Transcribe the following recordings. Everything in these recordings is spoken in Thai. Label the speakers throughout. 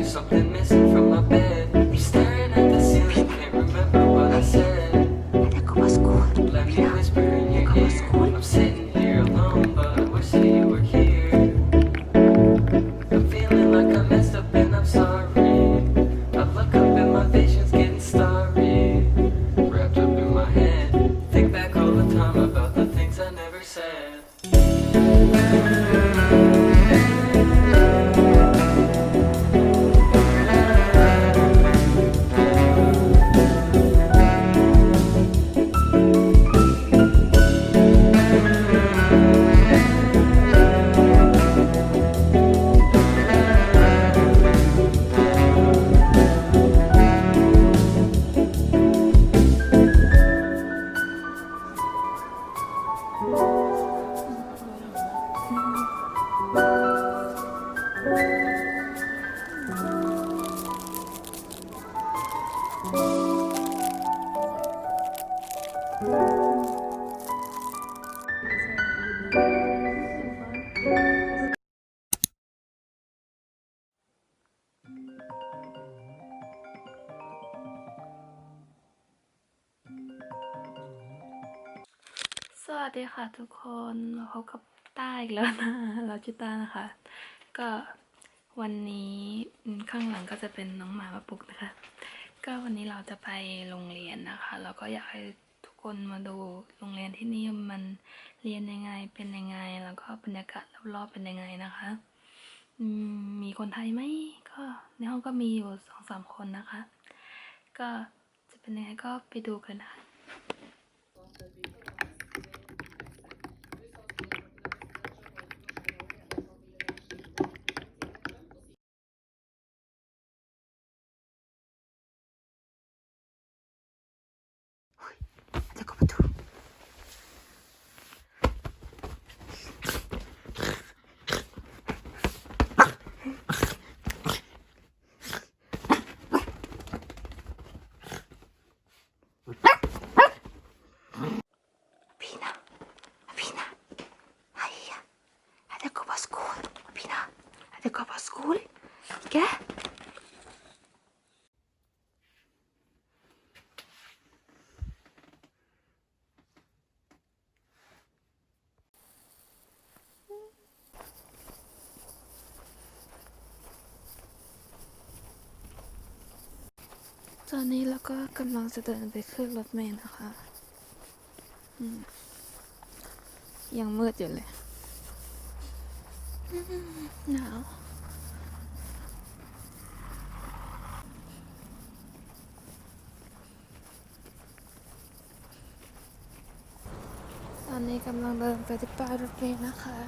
Speaker 1: There's something missing from
Speaker 2: ค่ะทุกคนมาพบกับต้าอีกแล้วนะเราชื่อต้านะคะ ก็วันนี้ข้างหลังก็จะเป็นน้องหมามาปลุกนะคะ ก็วันนี้เราจะไปโรงเรียนนะคะแล้วก็อยากให้ทุกคนมาดูโรงเรียนที่นี่มันเรียนยังไงเป็นยังไง แล้วก็บรรยากาศรอบๆเป็นยังไงนะคะมีคนไทยไหมก็ในห้องก็มีอยู่สองสามคนนะคะ ก็จะเป็นยังไงก็ไปดูกันนะคะ
Speaker 3: Had ik op school? ok ต
Speaker 2: อนนี้เราก็กำลังจะเดินไปขึ้นรถเมล์นะคะ ยังมืดอยู่เลย หนาวตอนนี้กำลังเดินไปที่ป้ายรถเมล์นะคะ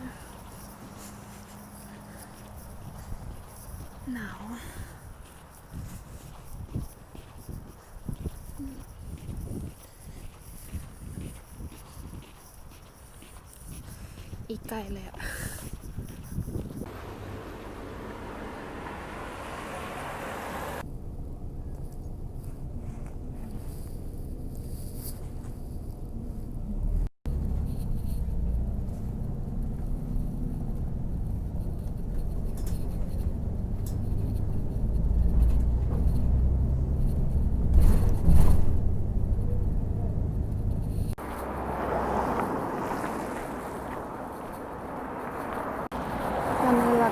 Speaker 2: หนาวอีกไกลเลยอะ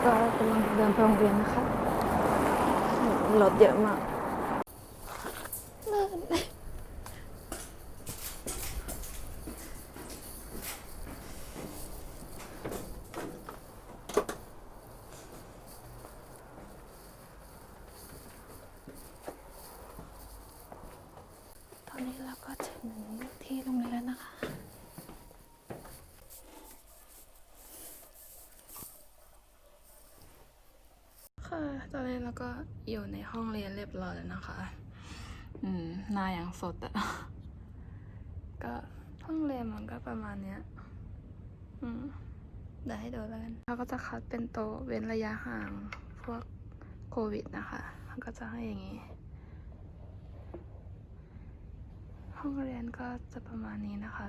Speaker 2: ก็กำลังเดินไปโรงเรียนนะคะรถเยอะมากเลิศตอนนี้เราก็ถึงที่โรงเรียนแล้วนะคะ ค่ะ ตอนนี้เราก็อยู่ในห้องเรียนเรียบร้อยแล้วนะคะ อืมหน้าอย่างสดอะก็ห้องเรียนมันก็ประมาณเนี้ย อืมเดี๋ยวให้ดูแล้วกันเราก็จะคัดเป็นโต๊ะเว้นระยะห่างพวกโควิดนะคะมันก็จะให้อย่างนี้ ห้องเรียนก็จะประมาณนี้นะคะ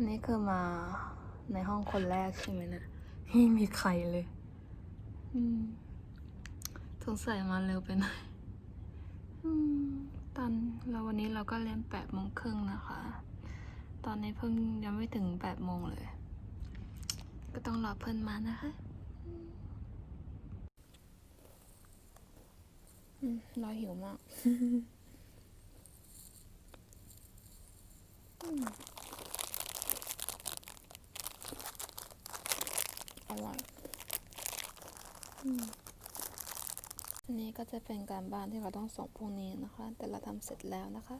Speaker 2: อันนี้คือมาในห้องคนแรกใช่ไหมนะไม่มีใครเลยอืมสงสัยมาเร็วไปหน่อยอืมตอนเราวันนี้เราก็เรียนแปดโมงครึ่งนะคะ ตอนนี้เพิ่งยังไม่ถึงแปดโมงเลย ก็ต้องรอเพื่อนมานะคะอืมรอหิวมาก อร่อย อันนี้ก็จะเป็นการบ้านที่เราต้องส่งพรุ่งนี้นะคะ แต่เราทำเสร็จแล้วนะคะ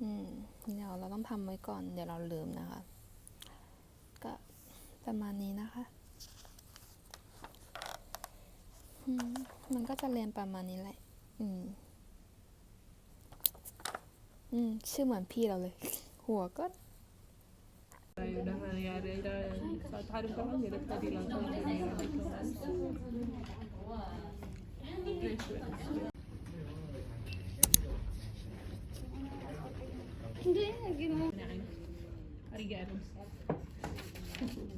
Speaker 2: อืมเดี๋ยวเราต้องทำไว้ก่อน เดี๋ยวเราลืมนะคะ ก็ประมาณนี้นะคะอืมมันก็จะเรียนประมาณนี้แหละ อืม อืม ชื่อเหมือนพี่เราเลย หัวก็
Speaker 4: udah hari-hari saat hari pertama jadi Hindi, ginawa. Arigato.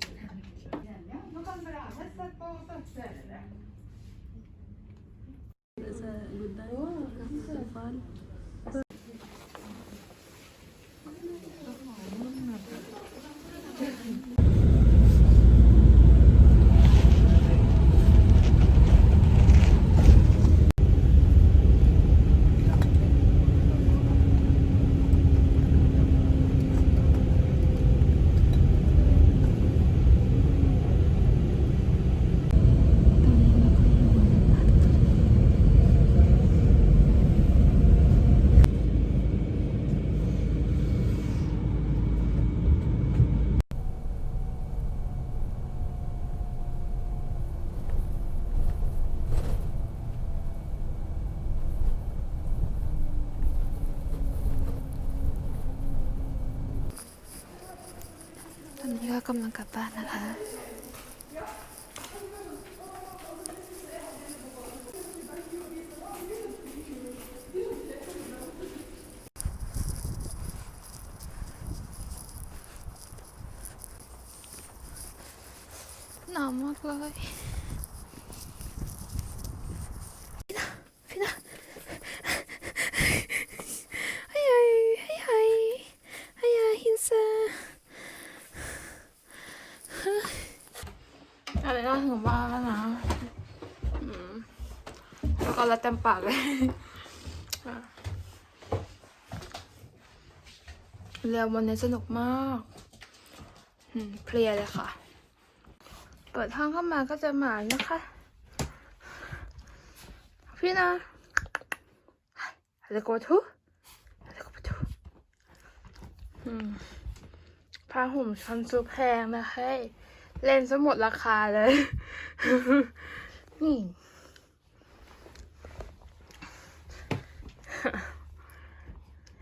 Speaker 2: That's a good time. Oh, fun. พี่ก็กำลังกลับบ้านนะคะ หนาวมากเลยพี่นะพี่นะ Hej hej, hej hej. Hej hej, hilsa. อะไรน่าถึงบ้านแล้วนะแล้วก็ละเต็มปากเลยเรียนวันนี้สนุกมากเพลียเลยค่ะ เปิดห้องเข้ามาก็จะหมานะคะ พี่นะอะไรก็ทุอะไรก็ทุอืมผ้าห่มชั้นสุดแพงนะเฮ้ย เล่นซะหมดราคาเลย นี่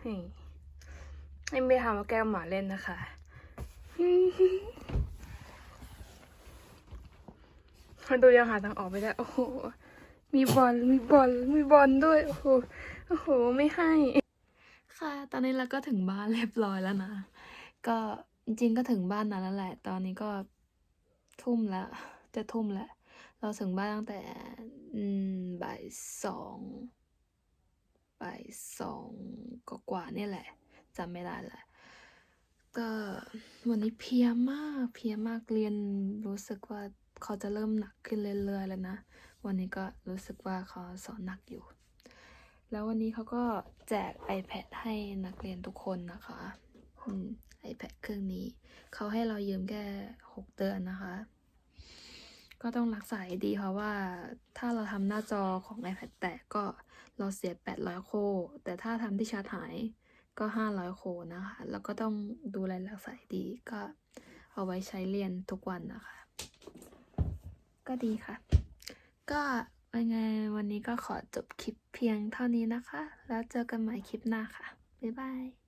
Speaker 2: นี่ไม่ไม่ทำว่าแกล้งหมาเล่นนะคะมันดูยังหาทางออกไม่ได้ โอ้โห มีบอล มีบอล มีบอลด้วย โอ้โห โอ้โห ไม่ให้ ค่ะ ตอนนี้เราก็ถึงบ้านเรียบร้อยแล้วนะ ก็จริงๆก็ถึงบ้านนานแล้วแหละ ตอนนี้ก็ ทุ่มล้วจะทุ่มแล้วเราถึงบ้านตั้งแต่บ่ายสองบ่ายสองกว่าเนี่ยแหละจำไม่ได้แหละก็วันนี้เพียมากเพียมากเรียนรู้สึกว่าเขาจะเริ่มหนักขึ้นเรื่อยๆแล้วนะ วันนี้ก็รู้สึกว่าเขาสอนหนักอยู่ แล้ววันนี้เขาก็แจก iPad ให้นักเรียนทุกคนนะคะ อืม iPad เครื่องนี้ เขาให้เรายืมแค่หกเดือนนะคะ ก็ต้องรักษาให้ดีเพราะว่าถ้าเราทำหน้าจอของ iPad แตกก็เราเสีย 800 โค แต่ถ้าทำที่ชาร์จหายก็ 500 โคนะคะ แล้วก็ต้องดูแลรักษาดีก็เอาไว้ใช้เรียนทุกวันนะคะ ก็ดีค่ะ ก็ยังไงวันนี้ก็ขอจบคลิปเพียงเท่านี้นะคะ แล้วเจอกันใหม่คลิปหน้าค่ะ บ๊ายบาย